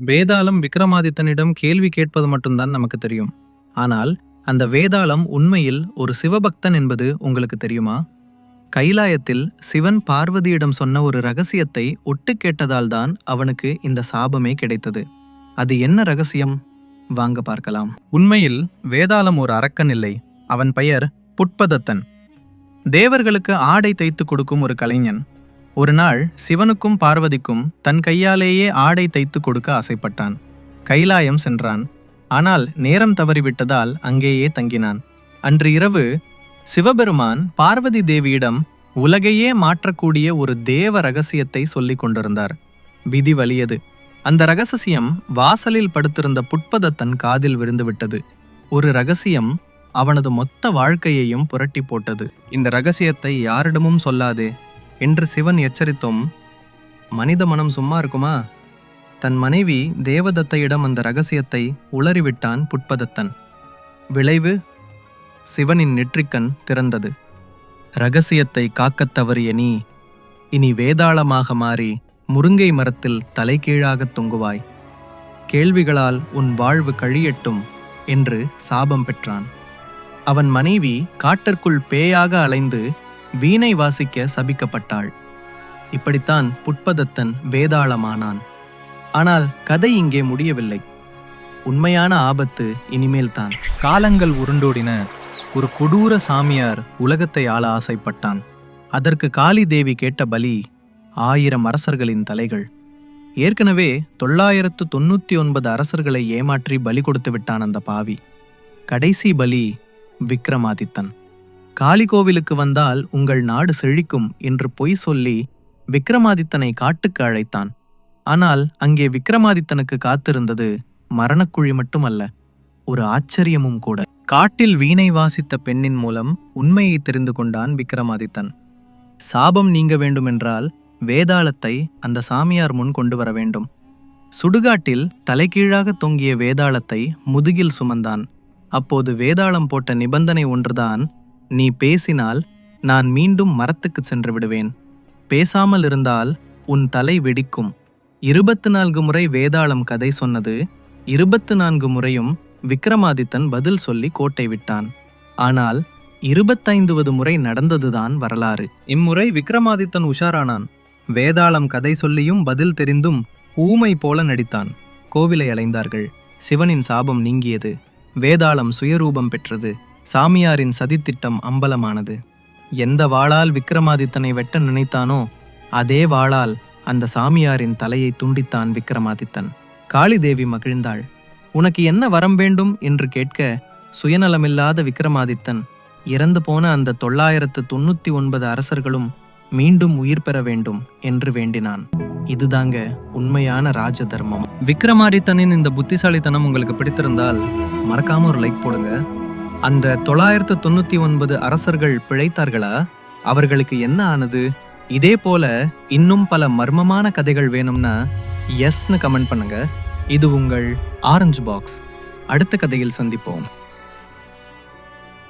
வேதாளம் விக்ரமாதித்தனிடம் கேள்வி கேட்பது மட்டும்தான் நமக்கு தெரியும். ஆனால் அந்த வேதாளம் உண்மையில் ஒரு சிவபக்தன் என்பது உங்களுக்கு தெரியுமா? கைலாயத்தில் சிவன் பார்வதியிடம் சொன்ன ஒரு ரகசியத்தை ஒட்டு கேட்டதால்தான் அவனுக்கு இந்த சாபமே கிடைத்தது. அது என்ன ரகசியம்? வாங்க பார்க்கலாம். உண்மையில் வேதாளம் ஒரு அரக்கன் இல்லை. அவன் பெயர் புட்பதத்தன். தேவர்களுக்கு ஆடை தைத்து கொடுக்கும் ஒரு கலைஞன். ஒரு நாள் சிவனுக்கும் பார்வதிக்கும் தன் கையாலேயே ஆடை தைத்து கொடுக்க ஆசைப்பட்டான். கைலாயம் சென்றான். ஆனால் நேரம் தவறிவிட்டதால் அங்கேயே தங்கினான். அன்று இரவு சிவபெருமான் பார்வதி தேவியிடம் உலகையே மாற்றக்கூடிய ஒரு தேவ ரகசியத்தை சொல்லிக் கொண்டிருந்தார். விதி வலியது. அந்த ரகசியம் வாசலில் படுத்திருந்த புட்பதத்தன் காதில் விழுந்துவிட்டது ஒரு ரகசியம் அவனது மொத்த வாழ்க்கையையும் புரட்டி போட்டது. இந்த ரகசியத்தை யாரிடமும் சொல்லாதே. என்று சிவன் எச்சரித்தும் மனித மனம் சும்மா இருக்குமா? தன் மனைவி தேவதத்தையிடம் அந்த ரகசியத்தை உளறிவிட்டான் புட்பதத்தன். விளைவு சிவனின் நெற்றிக்கண் திறந்தது. ரகசியத்தை காக்கத் தவறிய நீ இனி வேதாளமாக மாறி முருங்கை மரத்தில் தலைகீழாகத் தொங்குவாய். கேள்விகளால் உன் வாழ்வு கழியட்டும் என்று சாபம் பெற்றான். அவன் மனைவி காட்டிற்குள் பேயாக அலைந்து வீணை வாசிக்க சபிக்கப்பட்டாள். இப்படித்தான் புட்பதத்தன் வேதாளமானான். ஆனால் கதை இங்கே முடியவில்லை. உண்மையான ஆபத்து இனிமேல்தான். காலங்கள் உருண்டோடின ஒரு கொடூர சாமியார் உலகத்தை ஆள ஆசைப்பட்டான். அதற்கு காளி தேவி கேட்ட பலி ஆயிரம் அரசர்களின் தலைகள். ஏற்கனவே தொள்ளாயிரத்து தொண்ணூற்றி ஒன்பது அரசர்களை ஏமாற்றி பலி கொடுத்து விட்டான் அந்த பாவி. கடைசி பலி விக்ரமாதித்தன். காளி கோவிலுக்கு வந்தால் உங்கள் நாடு செழிக்கும் என்று பொய் சொல்லி விக்ரமாதித்தனை காட்டுக்கு அழைத்தான். ஆனால் அங்கே விக்ரமாதித்தனுக்கு காத்திருந்தது மரணக்குழி மட்டுமல்ல ஒரு ஆச்சரியமும் கூட. காட்டில் வீணை வாசித்த பெண்ணின் மூலம் உண்மையை தெரிந்து கொண்டான் விக்ரமாதித்தன். சாபம் நீங்க வேண்டுமென்றால் வேதாளத்தை அந்த சாமியார் முன் கொண்டு வர வேண்டும். சுடுகாட்டில் தலைகீழாக தொங்கிய வேதாளத்தை முதுகில் சுமந்தான். அப்போது வேதாளம் போட்ட நிபந்தனை ஒன்றுதான் நீ பேசினால் நான் மீண்டும் மரத்துக்கு சென்று விடுவேன். பேசாமல் இருந்தால் உன் தலை வெடிக்கும். இருபத்து நான்கு முறை வேதாளம் கதை சொன்னது இருபத்து நான்கு முறையும் விக்ரமாதித்தன் பதில் சொல்லி கோட்டை விட்டான். ஆனால் இருபத்தைந்துவது முறை நடந்ததுதான் வரலாறு. இம்முறை விக்ரமாதித்தன் உஷாரானான். வேதாளம் கதை சொல்லியும் பதில் தெரிந்தும் ஊமை போல நடித்தான். கோவிலை அலைந்தார்கள். சிவனின் சாபம் நீங்கியது. வேதாளம் சுயரூபம் பெற்றது. சாமியாரின் சதித்திட்டம் அம்பலமானது. எந்த வாளால் விக்ரமாதித்தனை வெட்ட நினைத்தானோ அதே வாளால் அந்த சாமியாரின் தலையை துண்டித்தான் விக்ரமாதித்தன் காளிதேவி மகிழ்ந்தாள். உனக்கு என்ன வரம் வேண்டும்? என்று கேட்க சுயநலமில்லாத விக்ரமாதித்தன் இறந்து போன அந்த தொள்ளாயிரத்து தொண்ணூத்தி ஒன்பது அரசர்களும் மீண்டும் உயிர் பெற வேண்டும் என்று வேண்டினான். இதுதாங்க உண்மையான ராஜ தர்மம் விக்ரமாதித்தனின் இந்த புத்திசாலித்தனம் உங்களுக்கு பிடித்திருந்தால் மறக்காம ஒரு லைக் போடுங்க. அந்த தொள்ளாயிரத்து தொண்ணூத்தி ஒன்பது அரசர்கள் பிழைத்தார்களா? அவர்களுக்கு என்ன ஆனது? இதே போல இன்னும் பல மர்மமான கதைகள் வேணும்னா எஸ்னு கமெண்ட் பண்ணுங்க. இது உங்கள் ஆரஞ்சு பாக்ஸ் அடுத்த கதையில் சந்திப்போம்.